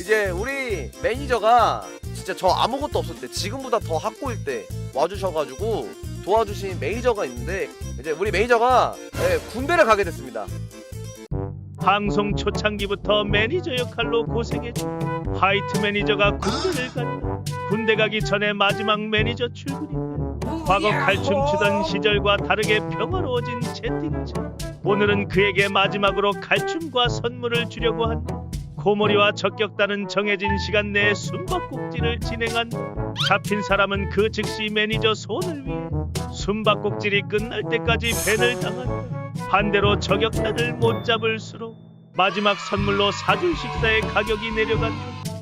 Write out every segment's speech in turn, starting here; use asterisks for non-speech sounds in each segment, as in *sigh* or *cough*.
이제 우리 매니저가 진짜 저 아무것도 없을 때 지금보다 더 학고일 때 와주셔가지고 도와주신 매니저가 있는데 이제 우리 매니저가 예, 군대를 가게 됐습니다. 방송 초창기부터 매니저 역할로 고생했죠. 화이트 매니저가 군대를 간다. 군대 가기 전에 마지막 매니저 출근인데 과거 칼춤 추던 시절과 다르게 평화로워진 채팅창. 오늘은 그에게 마지막으로 칼춤과 선물을 주려고 한다. 코모리와 적격단은 정해진 시간 내에 숨바꼭질을 진행한 잡힌 사람은 그 즉시 매니저 손을 위해 숨바꼭질이 끝날 때까지 밴을 당한다. 반대로 저격단을 못 잡을수록 마지막 선물로 사줄 식사의 가격이 내려갔다.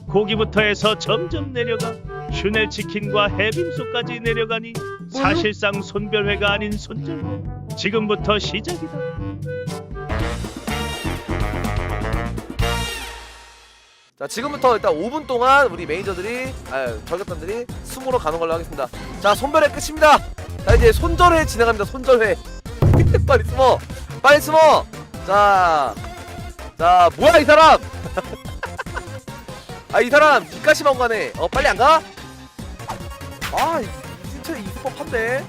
고기부터 해서 점점 내려가 슈넬 치킨과 해빔소까지 내려가니 사실상 손별회가 아닌 손절회. 지금부터 시작이다. 자 지금부터 일단 5분 동안 우리 매니저들이 아 저격단들이 숨으로 가는 걸로 하겠습니다. 자 손별회 끝입니다. 자 이제 손절회 진행합니다. 손절회. *laughs* 빨리 숨어. 빨리 숨어. 자. 자 뭐야 이 사람. *laughs* 아 이 사람 입가심한 거네. 어 빨리 안 가? 아 이- 진짜 이수법한데.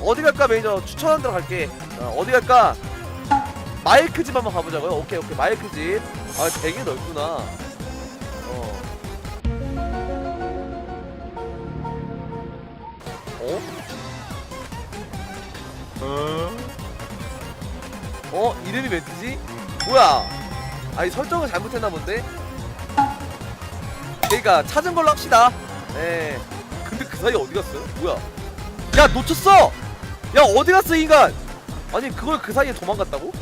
어디 갈까 매니저 추천한 데로 갈게. 자, 어디 갈까? 마이크 집 한번 가보자고요. 오케이 오케이 마이크 집. 아 되게 넓구나. 어? 어? 이름이 멘트지? 뭐야? 아니 설정을 잘못했나 본데? 그러니까 찾은 걸로 합시다. 네. 근데 그 사이 어디 갔어요? 뭐야? 야 놓쳤어! 야 어디 갔어 이 인간? 아니 그걸 그 사이에 도망갔다고?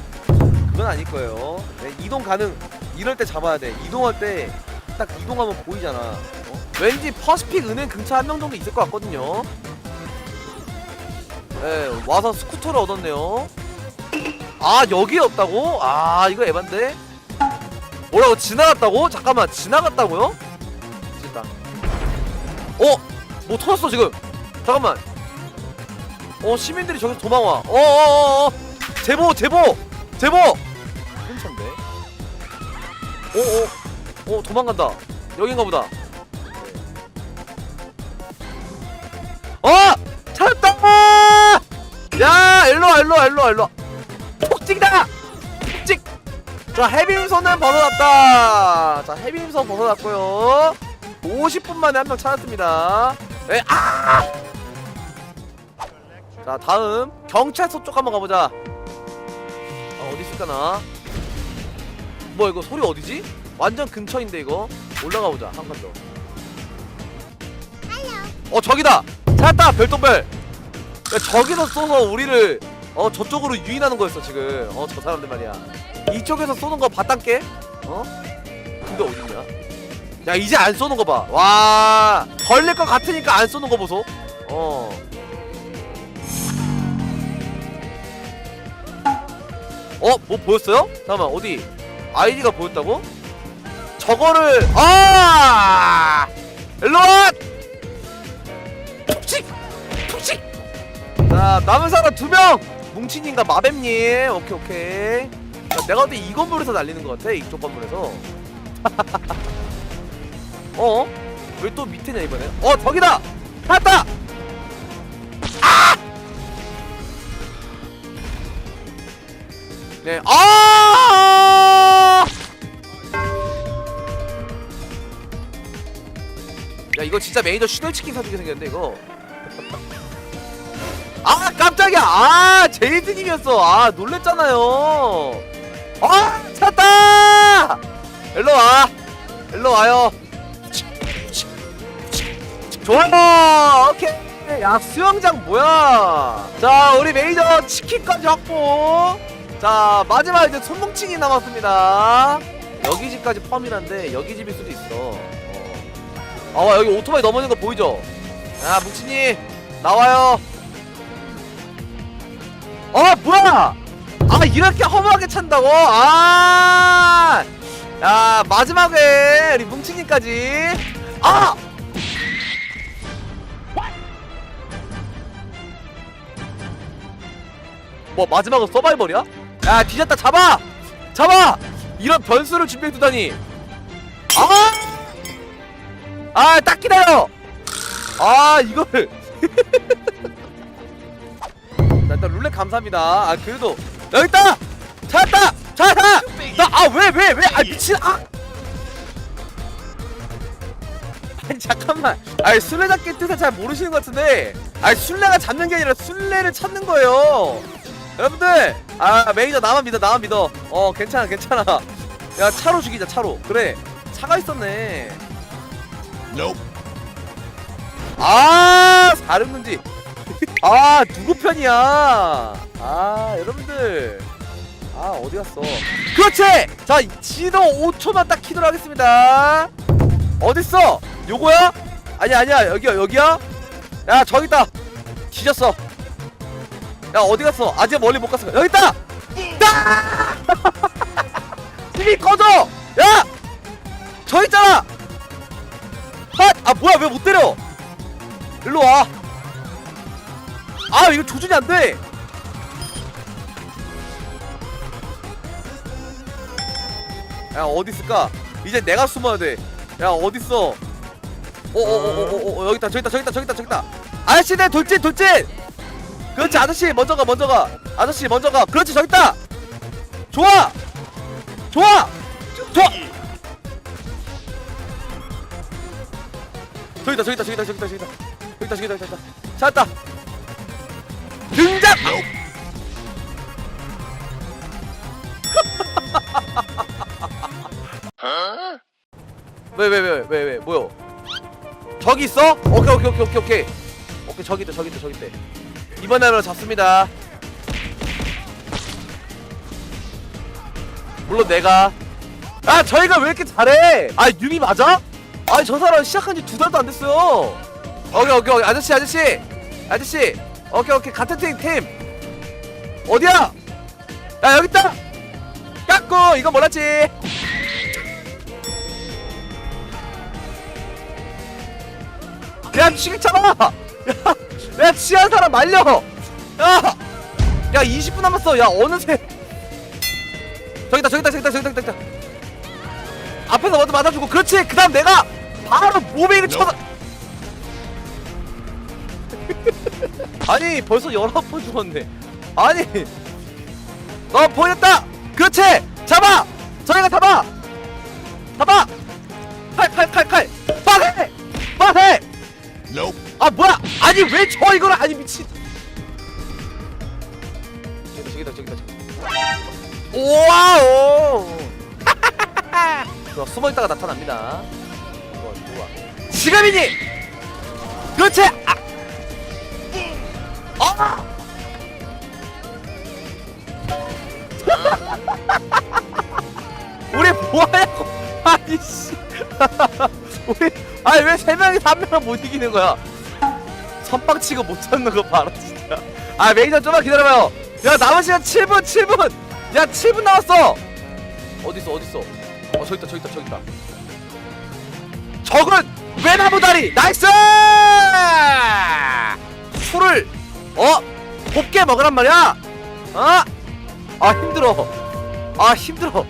그건 아닐 거예요. 네, 이동 가능. 이럴 때 잡아야 돼. 이동할 때 딱 이동하면 보이잖아. 어? 왠지 퍼시픽 은행 근처 한 명 정도 있을 것 같거든요. 네, 와서 스쿠터를 얻었네요. 아 여기에 없다고? 아 이거 에반데? 뭐라고 지나갔다고? 잠깐만 지나갔다고요? 미쳤다. 어? 뭐 터졌어 지금? 잠깐만. 어 시민들이 저기서 도망와. 어어어어. 제보 제보 제보. 괜찮네. 어어. 어 도망간다. 여긴가 보다. 일로와 일로와 일로와. 폭직이다! 폭직! 자 해빔선은 벗어났다. 자 해빔선 벗어났고요. 50분 만에 한 명 찾았습니다. 에 아! 자 다음 경찰서 쪽 한번 가보자. 아, 어디 있을까나? 뭐 이거 소리 어디지? 완전 근처인데 이거 올라가 보자 한번 더. 어 저기다 찾았다 별똥별. 야, 저기서 쏘서 우리를 어 저쪽으로 유인하는 거였어 지금. 어 저 사람들 말이야. 이쪽에서 쏘는 거 봤단께? 어? 근데 어딨냐? 야 이제 안 쏘는 거 봐. 와 걸릴 것 같으니까 안 쏘는 거 보소. 어. 어? 뭐 보였어요? 잠깐만 어디 아이디가 보였다고? 저거를 아 일로와 툭칙 툭칙 자 남은 사람 두명 뭉친님과 마뱀님 오케이 오케이 자, 내가 근데 이 건물에서 날리는 것 같아 이쪽 건물에서 *laughs* 어? 왜 또 밑에냐 이번에 어 저기다 찾았다 네. 아! 야, 이거 진짜 매니저 슈넬치킨 사주게 생겼는데 이거. *laughs* 아, 깜짝이야. 아, 제이드 님이었어. 아, 놀랬잖아요. 아, 찾았다! 일로 와. 일로 와요. 좋아요. 오케이. 야, 수영장 뭐야? 자, 우리 매니저 치킨까지 확보. 자 마지막 이제 손뭉칭이 남았습니다 여기 집까지 포함이란데 여기 집일 수도 있어 어. 아 여기 오토바이 넘어지는 거 보이죠? 야 뭉치님 나와요 어 뭐야 아 이렇게 허무하게 찬다고? 아 야 마지막에 우리 뭉치님까지 아! 뭐 마지막은 서바이벌이야? 야 뒤졌다 잡아! 잡아! 이런 변수를 준비해두다니 아! 아 딱 기다려 아 이거를 자, *laughs* 일단 룰렛 감사합니다. 아 그래도 여기 있다! 찾았다! 찾았다! 나아왜 왜 왜? 아 미친 아! 아니 잠깐만. 아니 술래잡기 뜻을 잘 모르시는 것 같은데. 아니 술래가 잡는 게 아니라 술래를 찾는 거예요. 여러분들! 아 매니저 나만 믿어 나만 믿어. 어 괜찮아 괜찮아. 야 차로 죽이자 차로. 그래. 차가 있었네. 아 사륜문지 아 누구 편이야? 아 여러분들. 아 어디 갔어? 그렇지! 자 지도 5초만 딱 키도록 하겠습니다. 어딨어? 요거야? 아니야 아니야. 여기야 여기야? 야 저기 있다. 뒤졌어. 야 어디 갔어? 아직 멀리 못 갔어. 여기 있다! 아! TV *laughs* 꺼져! 야 저 있잖아! 아, 아 뭐야? 왜 못 때려? 일로 와. 아 이거 조준이 안 돼. 야 어디 있을까? 이제 내가 숨어야 돼. 야 어디 있어? 어어어어어 여기 있다 저기 있다 저기 있다 저기 있다 있다. 아저씨네 돌진 돌진. 그렇지 아저씨 먼저 가 먼저 가. 아저씨 먼저 가. 그렇지 저기 있다. 좋아. 좋아. 좋아. 저기 있다 저기 있다 저기 있다 저기 있다 저기 있다. 저기 있다 저기 있다 저기 있다 찾았다 등장 *laughs* 왜왜 왜 왜 왜 뭐요? 저기 있어? 오케이 오케이 오케이 오케이 오케이. 오케이 저기 있다 저기 있다 저기 있다. 이번에는 잡습니다. 물론 내가. 아 저희가 왜 이렇게 잘해? 아 유미 맞아? 아니 저 사람 시작한 지 두 달도 안 됐어요. 오케이 오케이 오케이. 아저씨 아저씨. 아저씨 오케이 오케이. 같은 팀 팀. 어디야? 야 여기 있다. 깎고 이거 몰랐지? 야 치겠잖아 야, 야 치한 사람 말려. 야 야 20분 남았어. 야 어느새. 저기다 저기다 저기다 저기다 저기다. 앞에서 먼저 맞아주고. 그렇지. 그 다음 내가 바로 모베이를 쳐서 아니 벌써 19번 죽었네. 아니 너 보였다! 그렇지! 잡아! 저희가 잡아! 잡아! 칼칼칼칼! 빠세! 빠세! 아 뭐야? 아니 왜 저 이걸? 아니 미친. 저기다 저기다 저기다. 오와오 *laughs* 좋아 숨어 있다가 나타납니다. 좋아 좋아. 지금이니! 그렇지! 아 아! 우리 뭐하냐고! 아니 씨. *laughs* 우리 아니 왜 세 명이서 한 명을 못 이기는 거야? 선빵 치고 못 잡는 거 봐라 진짜. 아 매니저 좀만 기다려봐요. 야 남은 시간 7분 7분! 야 7분 남았어! 어딨어 어딨어? 어 저기 있다 저기 있다 저기 있다. 적은 외나무 다리! 나이스! 술을 어 곱게 먹으란 말이야! 어? 아 힘들어. 아 힘들어.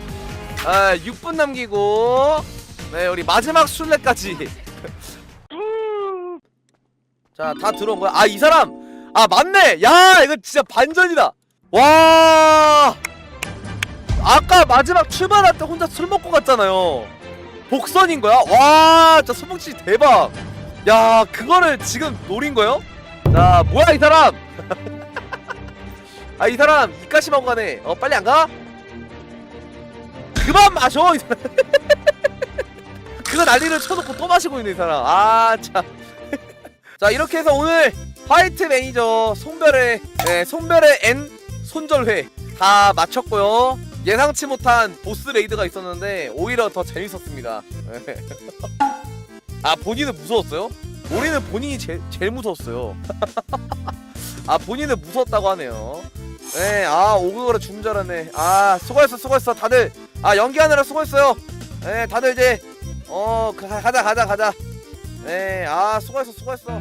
아 6분 남기고. 네 우리 마지막 술래까지. *laughs* 자 다 들어온 거야. 아 이 사람! 아 맞네! 야 이거 진짜 반전이다! 와! 아까 마지막 출발할 때 혼자 술 먹고 갔잖아요. 복선인 거야? 와 진짜 소복씨 대박. 야 그거를 지금 노린 거요? 자 뭐야 이 사람 아 이 사람 입가심하고 가네 어 빨리 안 가? 그만 마셔 이 사람. *laughs* 그거 난리를 쳐놓고 또 마시고 있는 이 사람. 아참 자 *laughs* 이렇게 해서 오늘 화이트 매니저 손별의 네, 손별의 N 손절회 다 마쳤고요. 예상치 못한 보스 레이드가 있었는데 오히려 더 재밌었습니다. 네. *laughs* 아 본인은 무서웠어요? 우리는 본인이 제, 제일 무서웠어요. 아 본인은 무서웠다고 하네요 네, 아 오그거로 죽는 줄 알았네. 아 수고했어, 수고했어, 다들. 아 연기하느라 수고했어요. 네, 다들 이제 어 가- 가자, 가자, 가자. 네, 아 수고했어, 수고했어.